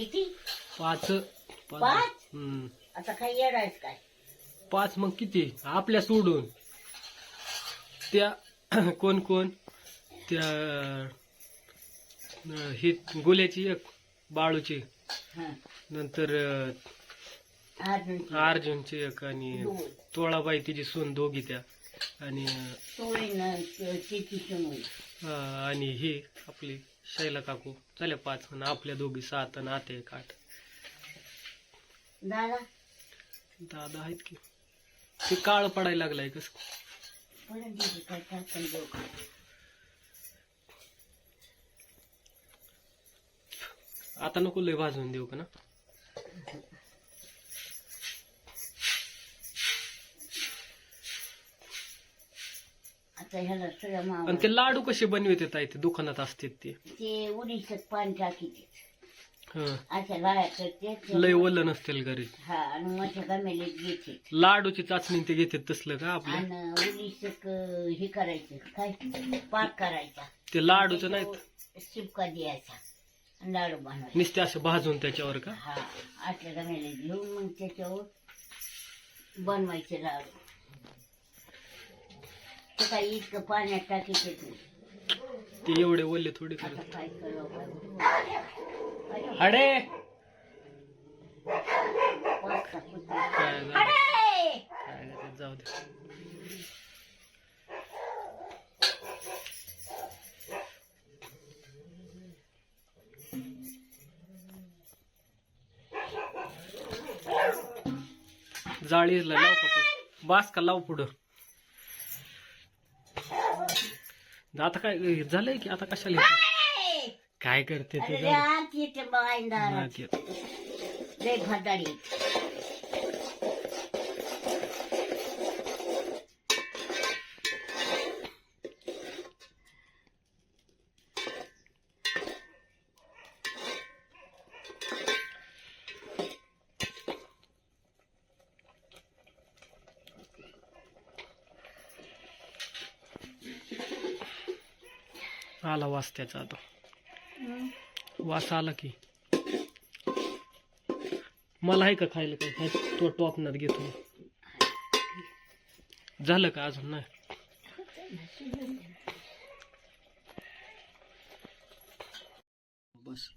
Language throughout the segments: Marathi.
किती? पाच. पाच? हम्म. आता काही येडायच काय? पाच मग किती? आपल्या सोडून. त्या कोण कोण? त्या अं, ही गुल्याची एक बाळूची. हं. नंतर अं, अजून अर्जुनची एक आणि दोन. तोळाबाई तिची सून दोघी त्या. आणि अं, आणि ही आपली शैला काकू. झाल्या पाच आणि आपल्या दोघी सात आणि आते एक आठ. दादा. दादा आहेत की? ते काळ पडायला लागलाय कस? काय का आता नको लय भाजून देऊ का ना? ह्याला सगळं आणि ते लाडू कसे बनवित येत ते दुकानात असतात ते. ते उडीचं पाणी टाकीते. हं. अशा लाया करते लय वल्ल नसतील घरी. हा आणि माझ्या गमेलीत घेते लाडूची चाचणी ते घेतात तसलं का आपलं? आणि उडीचं हे करायचं काय? पाक करायचा. ते लाडूचं नाहीत शिपका द्यायचा. आणि लाडू बनवायचा. नुसते असे भाजून त्याच्यावर का? हा आटल्या गमेलीत घेऊन मग त्याच्यावर बनवायचे लाडू. ते काही इतकं पाण्यात तू ते एवढे वल्ले थोडे आता करत काय करावं काय अडे. काय झालं? अरे! काय झालं? जाऊ दे जाळीला लाव का पुढं? बास का लाव पुढं आता काय झालंय की आता कशाला! काय करते ते जाऊ दे. येते. लय भादाडी आला वास त्याचा आता. वास आला की. मला आहे का खायला काय काय तो टॉपनात घेतो. झालं का अजून? नाही. बस.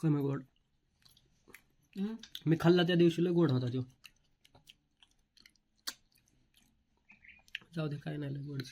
कमी गोड? मी खाल्ला त्या दिवशी लय गोड होता तो. जाऊ दे काय नाही लय गोड